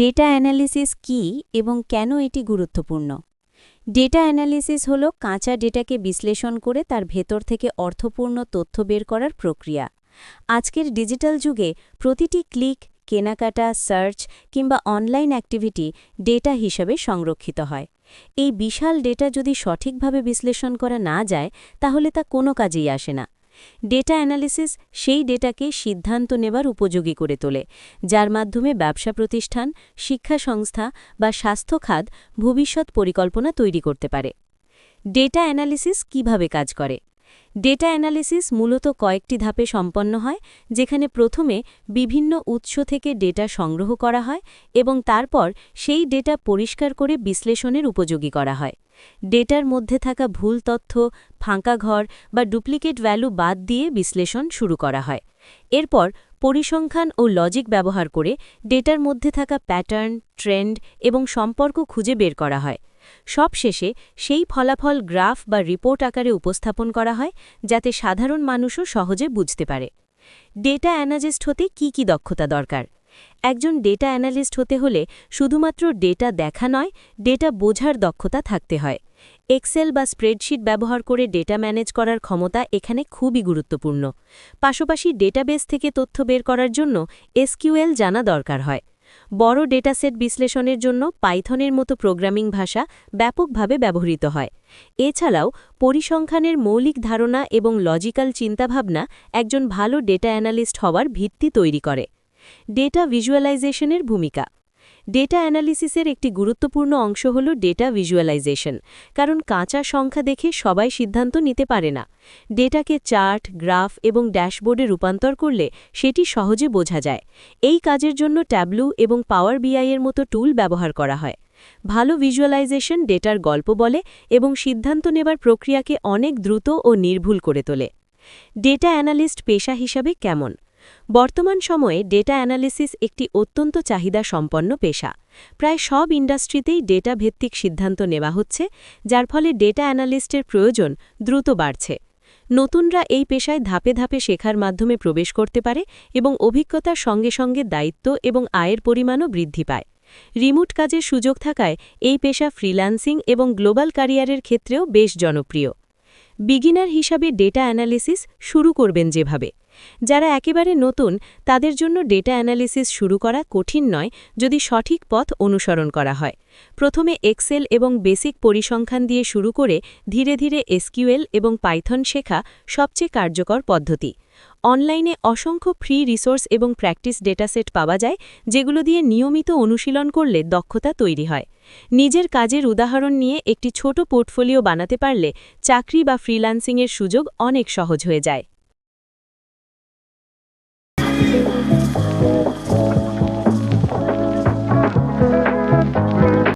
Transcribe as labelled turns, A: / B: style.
A: Data analysis কি এবং কেন এটি গুরুত্বপূর্ণ? ডেটা অ্যানালিসিস হল কাঁচা ডেটাকে বিশ্লেষণ করে তার ভেতর থেকে অর্থপূর্ণ তথ্য বের করার প্রক্রিয়া। আজকের ডিজিটাল যুগে প্রতিটি ক্লিক, কেনাকাটা, সার্চ কিংবা অনলাইন অ্যাক্টিভিটি ডেটা হিসাবে সংরক্ষিত হয়। এই বিশাল ডেটা যদি সঠিকভাবে বিশ্লেষণ করা না যায়, তাহলে তা কোনো কাজেই আসে না। ডেটা অ্যানালিসিস সেই ডেটাকে সিদ্ধান্ত নেবার উপযোগী করে তোলে, যার মাধ্যমে ব্যবসা প্রতিষ্ঠান, শিক্ষা সংস্থা বা স্বাস্থ্য খাত ভবিষ্যৎ পরিকল্পনা তৈরি করতে পারে। ডেটা অ্যানালিসিস কীভাবে কাজ করে? ডেটা অ্যানালিসিস মূলত কয়েকটি ধাপে সম্পন্ন হয়, যেখানে প্রথমে বিভিন্ন উৎস থেকে ডেটা সংগ্রহ করা হয় এবং তারপর সেই ডেটা পরিষ্কার করে বিশ্লেষণের উপযোগী করা হয়। ডেটার মধ্যে থাকা ভুল তথ্য, ফাঁকা ঘর বা ডুপ্লিকেট ভ্যালু বাদ দিয়ে বিশ্লেষণ শুরু করা হয়। এরপর পরিসংখ্যান ও লজিক ব্যবহার করে ডেটার মধ্যে থাকা প্যাটার্ন ট্রেন্ড এবং সম্পর্ক খুঁজে বের করা হয়। সবশেষে সেই ফলাফল গ্রাফ বা রিপোর্ট আকারে উপস্থাপন করা হয়, যাতে সাধারণ মানুষও সহজে বুঝতে পারে। ডেটা অ্যানালিস্ট হতে কি কি দক্ষতা দরকার? একজন ডেটা অ্যানালিস্ট হতে হলে শুধুমাত্র ডেটা দেখা নয়, ডেটা বোঝার দক্ষতা থাকতে হয়। এক্সেল বা স্প্রেডশিট ব্যবহার করে ডেটা ম্যানেজ করার ক্ষমতা এখানে খুবই গুরুত্বপূর্ণ। পাশাপাশি ডেটাবেস থেকে তথ্য বের করার জন্য এসকিউএল জানা দরকার হয়। বড় ডেটাসেট বিশ্লেষণের জন্য পাইথনের মতো প্রোগ্রামিং ভাষা ব্যাপকভাবে ব্যবহৃত হয়। এছাড়াও পরিসংখ্যানের মৌলিক ধারণা এবং লজিক্যাল চিন্তাভাবনা একজন ভালো ডেটা অ্যানালিস্ট হওয়ার ভিত্তি তৈরি করে। ডেটা ভিজুয়ালাইজেশনের ভূমিকা ডেটা অ্যানালিসিসের একটি গুরুত্বপূর্ণ অংশ হল ডেটা ভিজুয়ালাইজেশন কারণ কাঁচা সংখ্যা দেখে সবাই সিদ্ধান্ত নিতে পারে না। ডেটাকে চার্ট গ্রাফ এবং ড্যাশবোর্ডে রূপান্তর করলে সেটি সহজে বোঝা যায়। এই কাজের জন্য ট্যাবলু এবং পাওয়ার বিআইয়ের মতো টুল ব্যবহার করা হয়। ভালো ভিজুয়ালাইজেশন ডেটার গল্প বলে এবং সিদ্ধান্ত নেবার প্রক্রিয়াকে অনেক দ্রুত ও নির্ভুল করে তোলে। ডেটা অ্যানালিস্ট পেশা হিসাবে কেমন? বর্তমান সময়ে ডেটা অ্যানালিসিস একটি অত্যন্ত চাহিদা সম্পন্ন পেশা। প্রায় সব ইন্ডাস্ট্রিতেই ডেটা ভিত্তিক সিদ্ধান্ত নেওয়া হচ্ছে, যার ফলে ডেটা অ্যানালিস্টের প্রয়োজন দ্রুত বাড়ছে। নতুনরা এই পেশায় ধাপে ধাপে শেখার মাধ্যমে প্রবেশ করতে পারে এবং অভিজ্ঞতার সঙ্গে সঙ্গে দায়িত্ব এবং আয়ের পরিমাণও বৃদ্ধি পায়। রিমোট কাজের সুযোগ থাকায় এই পেশা ফ্রিল্যান্সিং এবং গ্লোবাল ক্যারিয়ারের ক্ষেত্রেও বেশ জনপ্রিয়। বিগিনার হিসাবে ডেটা অ্যানালিসিস শুরু করবেন যেভাবে। যারা একেবারে নতুন, তাদের জন্য ডেটা অ্যানালিসিস শুরু করা কঠিন নয় যদি সঠিক পথ অনুসরণ করা হয়। প্রথমে এক্সেল এবং বেসিক পরিসংখ্যান দিয়ে শুরু করে ধীরে ধীরে এসকিউএল এবং পাইথন শেখা সবচেয়ে কার্যকর পদ্ধতি। অনলাইনে অসংখ্য ফ্রি রিসোর্স এবং প্র্যাকটিস ডেটাসেট পাওয়া যায়, যেগুলো দিয়ে নিয়মিত অনুশীলন করলে দক্ষতা তৈরি হয়। নিজের কাজের উদাহরণ নিয়ে একটি ছোট পোর্টফোলিও বানাতে পারলে চাকরি বা ফ্রিল্যান্সিংয়ের সুযোগ অনেক সহজ হয়ে যায়।